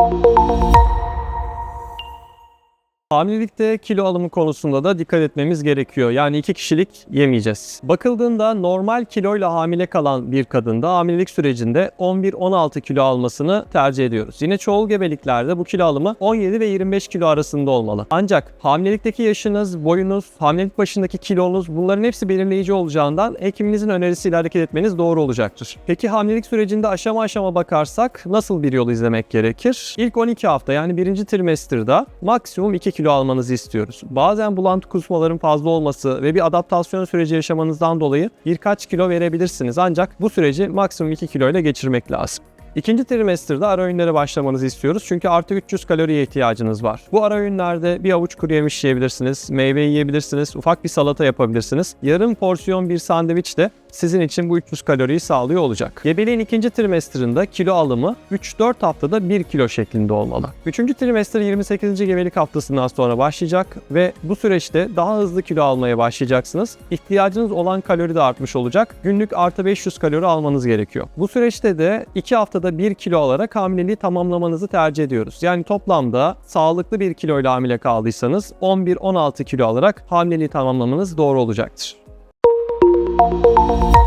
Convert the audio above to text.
Thank you. Hamilelikte kilo alımı konusunda da dikkat etmemiz gerekiyor. Yani iki kişilik yemeyeceğiz. Bakıldığında normal kiloyla hamile kalan bir kadında hamilelik sürecinde 11-16 kilo almasını tercih ediyoruz. Yine çoğul gebeliklerde bu kilo alımı 17 ve 25 kilo arasında olmalı. Ancak hamilelikteki yaşınız, boyunuz, hamilelik başındaki kilonuz bunların hepsi belirleyici olacağından hekiminizin önerisiyle hareket etmeniz doğru olacaktır. Peki hamilelik sürecinde aşama aşama bakarsak nasıl bir yol izlemek gerekir? İlk 12 hafta yani birinci trimesterda maksimum 2 kilo almanızı istiyoruz. Bazen bulantı kusmaların fazla olması ve bir adaptasyon süreci yaşamanızdan dolayı birkaç kilo verebilirsiniz. Ancak bu süreci maksimum 2 kilo ile geçirmek lazım. İkinci trimesterde ara öğünlere başlamanızı istiyoruz çünkü artı 300 kaloriye ihtiyacınız var. Bu ara öğünlerde bir avuç kuru yemiş yiyebilirsiniz, meyve yiyebilirsiniz, ufak bir salata yapabilirsiniz. Yarım porsiyon bir sandviç de sizin için bu 300 kaloriyi sağlıyor olacak. Gebeliğin ikinci trimesterında kilo alımı 3-4 haftada 1 kilo şeklinde olmalı. Üçüncü trimester 28. gebelik haftasından sonra başlayacak ve bu süreçte daha hızlı kilo almaya başlayacaksınız. İhtiyacınız olan kalori de artmış olacak. Günlük artı 500 kalori almanız gerekiyor. Bu süreçte de 2 haftada 1 kilo alarak hamileliği tamamlamanızı tercih ediyoruz. Yani toplamda sağlıklı bir kiloyla hamile kaldıysanız 11-16 kilo alarak hamileliği tamamlamanız doğru olacaktır. Thank you.